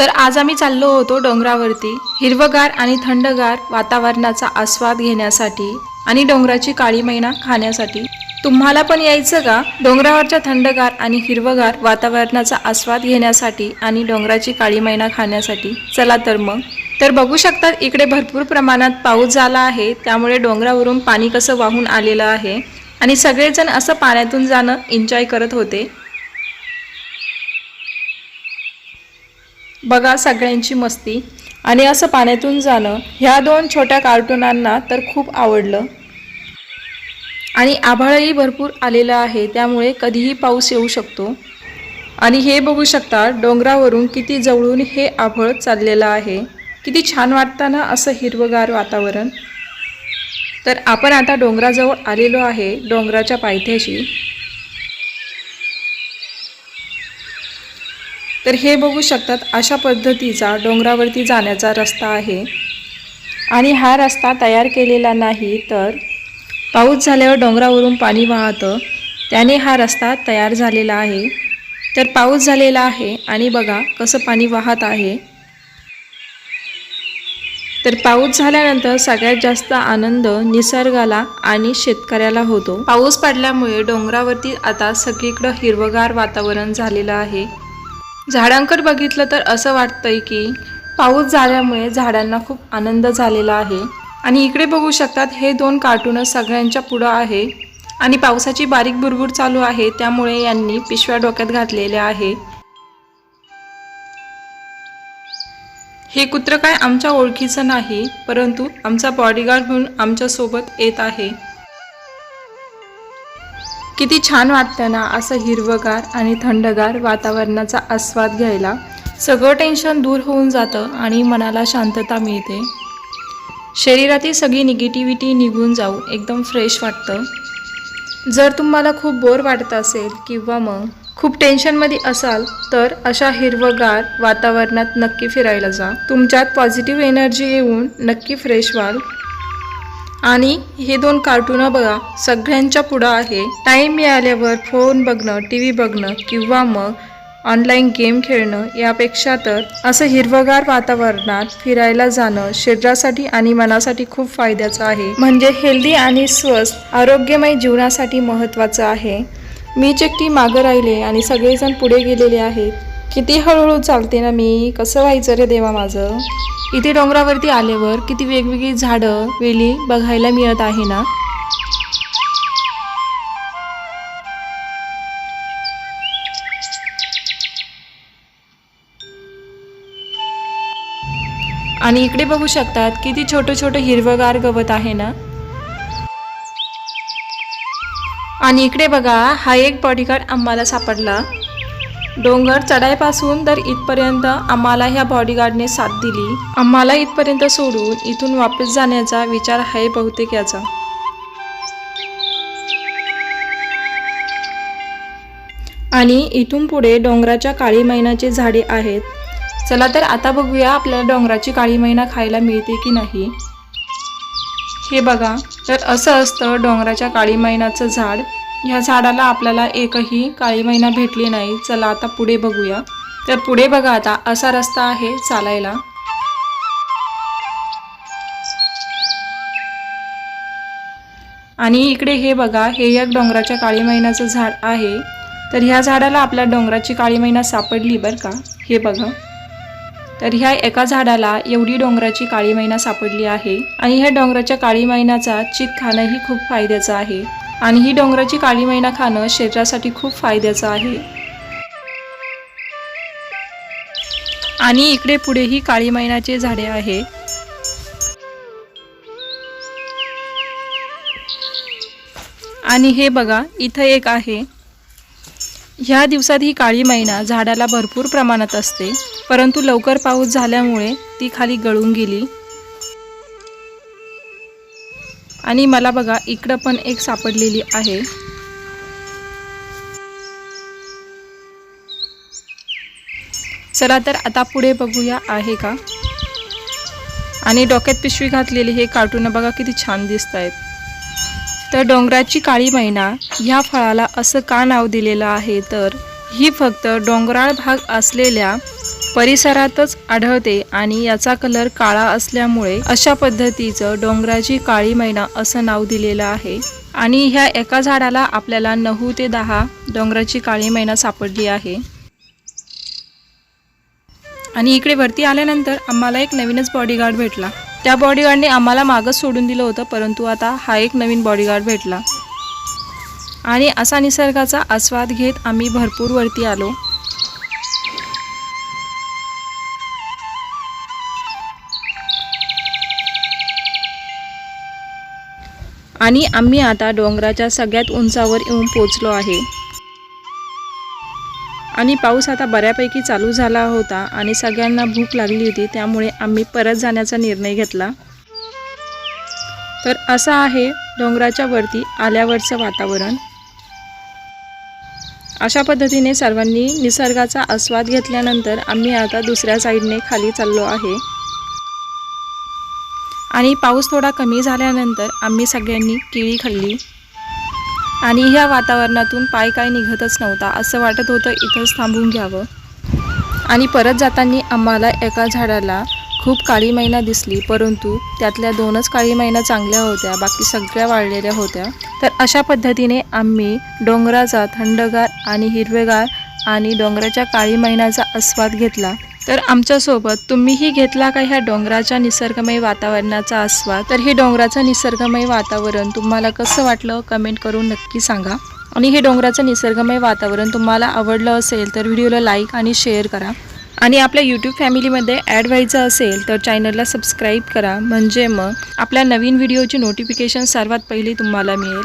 तर आज आम्ही चाललो होतो डोंगरावरती हिरवगार आणि थंडगार वातावरणाचा आस्वाद घेण्यासाठी आणि डोंगराची काळी मैना खाण्यासाठी. तुम्हाला पण यायचं का? डोंगरावरच्या थंडगार आणि हिरवगार वातावरणाचा आस्वाद घेण्यासाठी आणि डोंगराची काळी मैना खाण्यासाठी. चला तर मग. तर बघू शकतात इकडे भरपूर प्रमाणात पाऊस झाला आहे. त्यामुळे डोंगरावरून पाणी कसं वाहून आलेलं आहे. आणि सगळेजण असं पाण्यातून जाणं एन्जॉय करत होते. बघा सगळ्यांची मस्ती. आणि असं पाण्यातून जाणं ह्या दोन छोट्या कार्टुनांना तर खूप आवडलं. आणि आभाळही भरपूर आलेलं आहे त्यामुळे कधीही पाऊस येऊ शकतो. आणि हे बघू शकता डोंगरावरून किती जवळून हे आभळ चाललेलं आहे. किती छान वाटतं ना असं हिरवगार वातावरण. तर आपण आता डोंगराजवळ आलेलो आहे डोंगराच्या पायथ्याशी. तर हे बघू शकतात अशा पद्धतीचा डोंगरावरती जाण्याचा रस्ता आहे. आणि हा रस्ता तयार केलेला नाही तर पाऊस झाल्यावर डोंगरावरून पाणी वाहतं. त्याने हा रस्ता तयार झालेला आहे. तर पाऊस झालेला आहे आणि बघा कसं पाणी वाहत आहे. तर पाऊस झाल्यानंतर सगळ्यात जास्त आनंद निसर्गाला आणि शेतकऱ्याला होतो. पाऊस पडल्यामुळे डोंगरावरती आता सगळीकडं हिरवगार वातावरण झालेलं आहे. झाडांकडे बघितलं तर असं वाटतंय की पाऊस झाल्यामुळे झाडांना खूप आनंद झालेला आहे. आणि इकडे बघू शकतात हे दोन कार्टून सगळ्यांच्या पुढं आहे. आणि पावसाची बारीक बुरबुर चालू आहे त्यामुळे यांनी पिशव्या डोक्यात घातलेल्या आहे. हे कुत्र काय आमच्या ओळखीचं नाही परंतु आमचा बॉडीगार्ड म्हणून आमच्यासोबत येत आहे. किती छान वाटतं ना असं हिरवगार आणि थंडगार वातावरणाचा आस्वाद घ्यायला. सगळं टेन्शन दूर होऊन जातं आणि मनाला शांतता मिळते. शरीरातील सगळी निगेटिव्हिटी निघून जाऊ एकदम फ्रेश वाटतं. जर तुम्हाला खूप बोर वाटत असेल किंवा मग खूप टेन्शनमध्ये असाल तर अशा हिरवगार वातावरणात नक्की फिरायला जा. तुमच्यात पॉझिटिव्ह एनर्जी येऊन नक्की फ्रेश व्हाल. आणि हे दोन कार्टून बघा सगळ्यांच्या पुढं आहे. टाईम मिळाल्यावर फोन बघणं टी व्ही बघणं किंवा मग ऑनलाईन गेम खेळणं यापेक्षा तर असं हिरवगार वातावरणात फिरायला जाणं शरीरासाठी आणि मनासाठी खूप फायद्याचं आहे. म्हणजे हेल्दी आणि स्वस्थ आरोग्यमय जीवनासाठी महत्त्वाचं आहे. मी चेकटी मागं राहिले आणि सगळेजण पुढे गेलेले आहेत. किती हळूहळू चालते ना मी? कसं व्हायचं रे देवा माझं? इथे डोंगरावरती आल्यावर किती वेगवेगळी झाडं वेली बघायला मिळत आहे ना? आणि इकडे बघू शकतात किती छोटं छोटं हिरवगार गवत आहे ना? आणि इकडे बघा हा एक बॉडीगार्ड आम्हाला सापडला. डोंगर चढाईपासून तर इथपर्यंत आम्हाला ह्या बॉडीगार्डने साथ दिली. आम्हाला इथपर्यंत सोडून इथून वापस जाण्याचा विचार आहे बहुतेक याचा. आणि इथून पुढे डोंगराच्या काळी मैनाचे झाडे आहेत. चला तर आता बघूया आपल्याला डोंगराची काळी मैना खायला मिळते की नाही. हे बघा तर असं असतं डोंगराच्या काळी मैनाचं झाड. ह्या झाडाला आपल्याला एकही काळी महिना भेटली नाही. चला आता पुढे बघूया. तर पुढे बघा आता असा रस्ता आहे चालायला. आणि इकडे हे बघा हे एक डोंगराच्या काळी मैनाचं झाड आहे. तर ह्या झाडाला आपल्या डोंगराची काळी मैना सापडली बरं का? हे बघा. तर ह्या एका झाडाला एवढी डोंगराची काळी मैना सापडली आहे. आणि ह्या डोंगराच्या काळी मैनाचा चिक खाणंही खूप फायद्याचं आहे. आणि ही डोंगराची काळी मैना खाणं शरीरासाठी खूप फायद्याचं आहे. आणि इकडे पुढेही काळी मैनाचे झाडे आहे. आणि हे बघा इथं एक आहे. ह्या दिवसात ही काळी मैना झाडाला भरपूर प्रमाणात असते परंतु लवकर पाऊस झाल्यामुळे ती खाली गळून गेली. आणि मला बघा इकडं पण एक सापडलेली आहे. चला तर आता पुढे बघूया आहे का? आणि डोक्यात पिशवी घातलेली हे कार्टून बघा किती छान दिसत आहेत तर डोंगराची काळी मैना ह्या फळाला असं का नाव दिलेलं आहे? तर ही फक्त डोंगराळ भाग असलेल्या परिसरातच आढळते आणि याचा कलर काळा असल्यामुळे अशा पद्धतीचं डोंगराची काळी मैना असं नाव दिलेलं आहे. आणि ह्या एका झाडाला आपल्याला नऊ ते दहा डोंगराची काळी मैना सापडली आहे. आणि इकडे वरती आल्यानंतर आम्हाला एक नवीनच बॉडीगार्ड भेटला. त्या बॉडीगार्डने आम्हाला मागच सोडून दिलं होतं परंतु आता हा एक नवीन बॉडीगार्ड भेटला. आणि असा निसर्गाचा आस्वाद घेत आम्ही भरपूर वरती आलो. आणि आम्ही आता डोंगराच्या सगळ्यात उंचावर येऊन पोचलो आहे. आणि पाऊस आता बऱ्यापैकी चालू झाला होता आणि सगळ्यांना भूक लागली होती त्यामुळे आम्ही परत जाण्याचा निर्णय घेतला. तर असं आहे डोंगराच्या वरती आल्यावरचं वातावरण. अशा पद्धतीने सर्वांनी निसर्गाचा आस्वाद घेतल्यानंतर आम्ही आता दुसऱ्या साईडने खाली चाललो आहे. आणि पाऊस थोडा कमी झाल्यानंतर आम्ही सगळ्यांनी केळी खाल्ली. आणि ह्या वातावरणातून पाय काय निघतच नव्हता असं वाटत होतं इथंच थांबून घ्यावं. आणि परत जाताना आम्हाला एका झाडाला खूप काळी मैना दिसली परंतु त्यातल्या दोनच काळी मैना चांगल्या होत्या बाकी सगळ्या वाळलेल्या होत्या. तर अशा पद्धतीने आम्ही डोंगराचा थंडगार आणि हिरवेगार आणि डोंगराच्या काळी मैनाचा आस्वाद घेतला. तर आमच्यासोबत तुम्हीही घेतला का ह्या डोंगराच्या निसर्गमय वातावरणाचा आस्वाद तर हे डोंगराचं निसर्गमय वातावरण तुम्हाला कसं वाटलं? कमेंट करून नक्की सांगा. आणि हे डोंगराचं निसर्गमय वातावरण तुम्हाला आवडलं असेल तर व्हिडिओला लाईक आणि शेअर करा. आणि आपल्या यूट्यूब फॅमिलीमध्ये ॲड व्हायचं असेल तर चॅनलला सबस्क्राईब करा. म्हणजे मग आपल्या नवीन व्हिडिओची नोटिफिकेशन सर्वात पहिली तुम्हाला मिळेल.